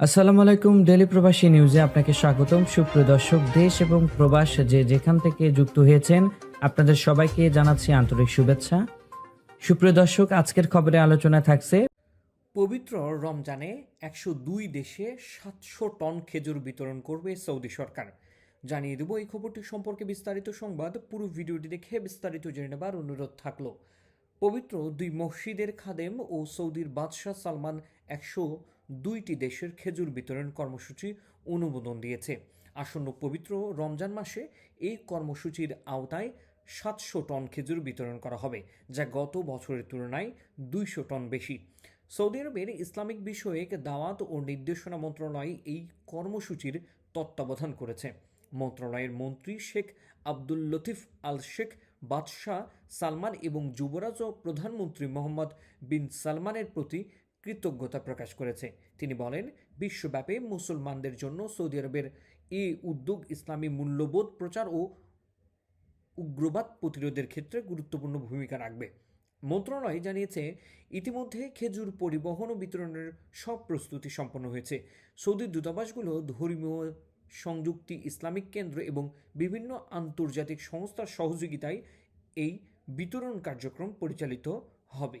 আসসালামু আলাইকুম ডেলি প্রবাসী নিউজে আপনাকে স্বাগতম। সুপ্রিয় দর্শক, দেশ এবং প্রবাস যে যেখান থেকে যুক্ত হয়েছেন, আপনাদের সবাইকে জানাচ্ছি আন্তরিক শুভেচ্ছা। সুপ্রিয় দর্শক, আজকের খবরে আলোচনা থাকছে, পবিত্র রমজানে একশো দুই দেশে সাতশো টন খেজুর বিতরণ করবে সৌদি সরকার। জানিয়ে দেব এই খবরটি সম্পর্কে বিস্তারিত সংবাদ। পুরো ভিডিওটি দেখে বিস্তারিত জেনে নেবার অনুরোধ থাকল। পবিত্র দুই মসজিদের খাদেম ও সৌদির বাদশাহ সালমান একশো দুইটি দেশের খেজুর বিতরণ কর্মসূচি অনুমোদন দিয়েছে। আসন্ন পবিত্র রমজান মাসে এই কর্মসূচির আওতায় সাতশো টন খেজুর বিতরণ করা হবে, যা গত বছরের তুলনায় দুইশো টন বেশি। সৌদি আরবের ইসলামিক বিষয়ক দাওয়াত ও নির্দেশনা মন্ত্রণালয় এই কর্মসূচির তত্ত্বাবধান করেছে। মন্ত্রণালয়ের মন্ত্রী শেখ আব্দুল লতিফ আল শেখ বাদশাহ সালমান এবং যুবরাজ ও প্রধানমন্ত্রী মোহাম্মদ বিন সালমানের প্রতি কৃতজ্ঞতা প্রকাশ করেছে। তিনি বলেন, বিশ্বব্যাপী মুসলমানদের জন্য সৌদি আরবের এই উদ্যোগ ইসলামী মূল্যবোধ প্রচার ও উগ্রবাদ প্রতিরোধের ক্ষেত্রে গুরুত্বপূর্ণ ভূমিকা রাখবে। মন্ত্রণালয় জানিয়েছে, ইতিমধ্যে খেজুর পরিবহন ও বিতরণের সব প্রস্তুতি সম্পন্ন হয়েছে। সৌদি দূতাবাসগুলো ধর্মীয় সংযুক্তি, ইসলামিক কেন্দ্র এবং বিভিন্ন আন্তর্জাতিক সংস্থার সহযোগিতায় এই বিতরণ কার্যক্রম পরিচালিত হবে।